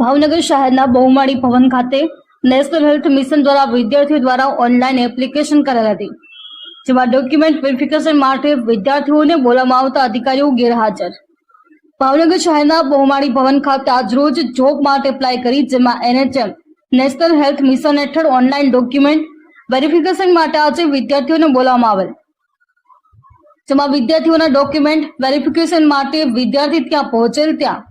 ભાવનગર શહેરના બહુમાળી ભવન ખાતે national health mission દ્વારા વિદ્યાર્થીઓ દ્વારા ઓનલાઈન એપ્લિકેશન કરેલ હતી, જેમાં ડોક્યુમેન્ટ વેરિફિકેશન માટે વિદ્યાર્થીઓને બોલાવવામાં આવતા અધિકારીઓ ગેરહાજર. ભાવનગર શહેરના બહુમાળી ભવન ખાતે આજરોજ જોબ માટે એપ્લાય કરી, જેમાં એનએચએમ, નેશનલ હેલ્થ મિશન હેઠળ ઓનલાઈન ડોક્યુમેન્ટ વેરિફિકેશન માટે આજે વિદ્યાર્થીઓને બોલાવવામાં આવેલ. જેમાં વિદ્યાર્થીઓના ડોક્યુમેન્ટ વેરિફિકેશન માટે વિદ્યાર્થી ત્યાં પહોંચેલ ત્યાં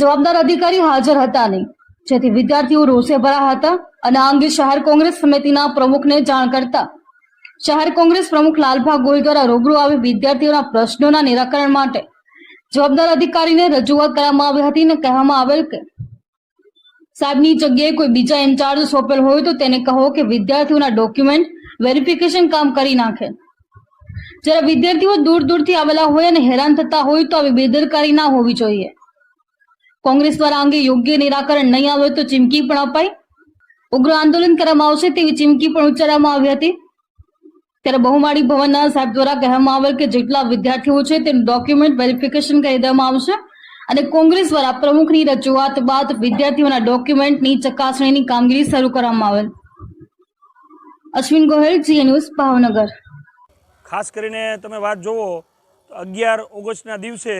જવાબદાર અધિકારી હાજર હતા નહીં. જેથી વિદ્યાર્થીઓ રોષે ભરા હતા અને આ અંગે શહેર કોંગ્રેસ સમિતિના પ્રમુખને જાણ કરતા શહેર કોંગ્રેસ પ્રમુખ લાલભા ગોહિલ દ્વારા રૂબરૂ આવી વિદ્યાર્થીઓના પ્રશ્નોના નિરાકરણ માટે જવાબદાર અધિકારીને રજૂઆત કરવામાં આવી હતી અને કહેવામાં આવેલ કે સાહેબની જગ્યાએ કોઈ બીજા ઇન્ચાર્જ સોંપેલ હોય તો તેને કહો કે વિદ્યાર્થીઓના ડોક્યુમેન્ટ વેરિફિકેશન કામ કરી નાખે. જ્યારે વિદ્યાર્થીઓ દૂર દૂરથી આવેલા હોય અને હેરાન થતા હોય તો આવી બેદરકારી ના હોવી જોઈએ. કોંગ્રેસ દ્વારા અંગે યોગ્ય નિરાકરણ નહીં આવે તો ચીમકી પણ અપાઈ. ઉગ્ર આંદોલન કરવામાં આવશે તેવી ચીમકી પણ ઉચ્ચારવામાં આવી હતી. ત્યારે બહુમાળી ભવનના સાહેબ દ્વારા કહેવામાં આવેલ કે જેટલા વિદ્યાર્થીઓ છે તેનું ડોક્યુમેન્ટ વેરિફિકેશન કરી દેવામાં આવશે અને કોંગ્રેસ દ્વારા પ્રમુખની રજૂઆત બાદ વિદ્યાર્થીઓના ડોક્યુમેન્ટની ચકાસણીની કામગીરી શરૂ કરવામાં આવેલ. Ashwin Gohel G news Bhavnagar. ખાસ કરીને તમે વાત જુઓ અગિયાર ઓગસ્ટના દિવસે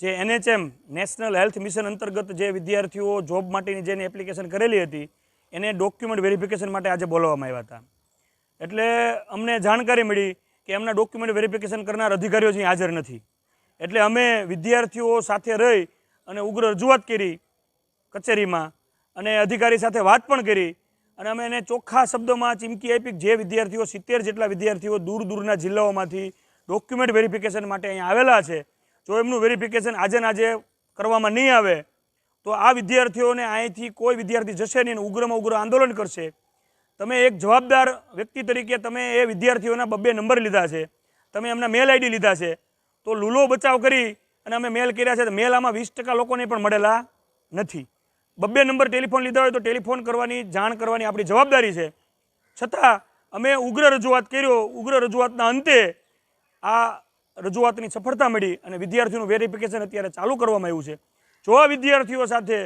જે એનએચએમ, નેશનલ હેલ્થ મિશન અંતર્ગત જે વિદ્યાર્થીઓ જોબ માટેની જેની એપ્લિકેશન કરેલી હતી, એને ડોક્યુમેન્ટ વેરિફિકેશન માટે આજે બોલાવવામાં આવ્યા હતા. એટલે અમને જાણકારી મળી કે એમના ડોક્યુમેન્ટ વેરિફિકેશન કરનાર અધિકારીઓ અહીં હાજર નથી. એટલે અમે વિદ્યાર્થીઓ સાથે રહી અને ઉગ્ર રજૂઆત કરી કચેરીમાં અને અધિકારી સાથે વાત પણ કરી અને અમે એને ચોખ્ખા શબ્દોમાં ચીમકી આપી જે વિદ્યાર્થીઓ સિત્તેર જેટલા વિદ્યાર્થીઓ દૂર દૂરના જિલ્લાઓમાંથી ડોક્યુમેન્ટ વેરિફિકેશન માટે અહીંયા આવેલા છે જો એમનું વેરિફિકેશન આજે આજે કરવામાં નહીં આવે, તો આ વિદ્યાર્થીઓને અહીંથી કોઈ વિદ્યાર્થી જશે નહીં ઉગ્રમાં ઉગ્ર આંદોલન કરશે. તમે એક જવાબદાર વ્યક્તિ તરીકે તમે એ વિદ્યાર્થીઓના બબ્બે નંબર લીધા છે. તમે એમના મેલ આઈડી લીધા છે. તો લૂલો બચાવ કરી અને અમે મેલ કર્યા છે, તો મેલ આમાં વીસ ટકા લોકોને પણ મળેલા નથી. બબ્બે નંબર ટેલિફોન લીધા હોય તો ટેલિફોન કરવાની, જાણ કરવાની આપણી જવાબદારી છે. છતાં અમે ઉગ્ર રજૂઆત કર્યો, ઉગ્ર રજૂઆતના અંતે આ રજૂઆતની સફળતા મળી અને વિદ્યાર્થીઓનું વેરિફિકેશન અત્યારે ચાલુ કરવામાં આવ્યું છે. જો આ વિદ્યાર્થીઓ સાથે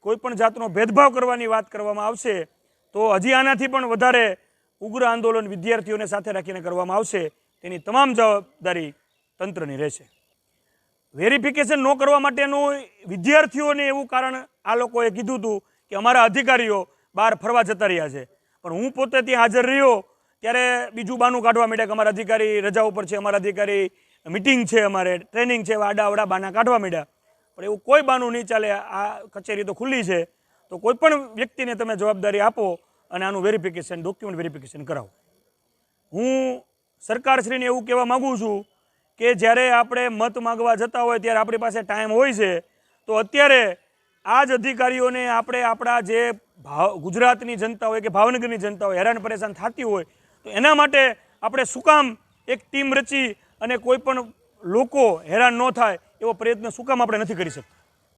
કોઈપણ જાતનો ભેદભાવ કરવાની વાત કરવામાં આવશે, તો હજી આનાથી પણ વધારે ઉગ્ર આંદોલન વિદ્યાર્થીઓને સાથે રાખીને કરવામાં આવશે. તેની તમામ જવાબદારી તંત્રની રહેશે. વેરિફિકેશન ન કરવા માટેનું વિદ્યાર્થીઓને એવું કારણ આ લોકોએ કીધું હતું કે અમારા અધિકારીઓ બહાર ફરવા જતા રહ્યા છે. પણ હું પોતે ત્યાં હાજર રહ્યો ત્યારે બીજું બાનું કાઢવા માંડ્યા કે અમારા અધિકારી રજા ઉપર છે. અમારા અધિકારી મિટિંગ છે અમારે ટ્રેનિંગ છે અવડા બાના કાઢવા માંડ્યા. પણ એવું કોઈ બાનું નહીં ચાલે, આ કચેરી તો ખુલ્લી છે. તો કોઈ પણ વ્યક્તિને તમે જવાબદારી આપો અને આનું વેરિફિકેશન ડોક્યુમેન્ટ વેરિફિકેશન કરાવો. હું સરકારશ્રીને એવું કહેવા માગું છું કે જ્યારે આપણે મત માગવા જતા હોય, ત્યારે આપણી પાસે ટાઈમ હોય છે, તો અત્યારે આ જ અધિકારીઓને આપણે આપણા જે ભાવ, ગુજરાતની જનતા હોય કે ભાવનગરની જનતા હોય, હેરાન પરેશાન થતી હોય, તો એના માટે આપણે શું કામ એક ટીમ રચી અને કોઈ પણ લોકો હેરાન ન થાય એવો પ્રયત્ન શું કામ આપણે નથી કરી શકતા?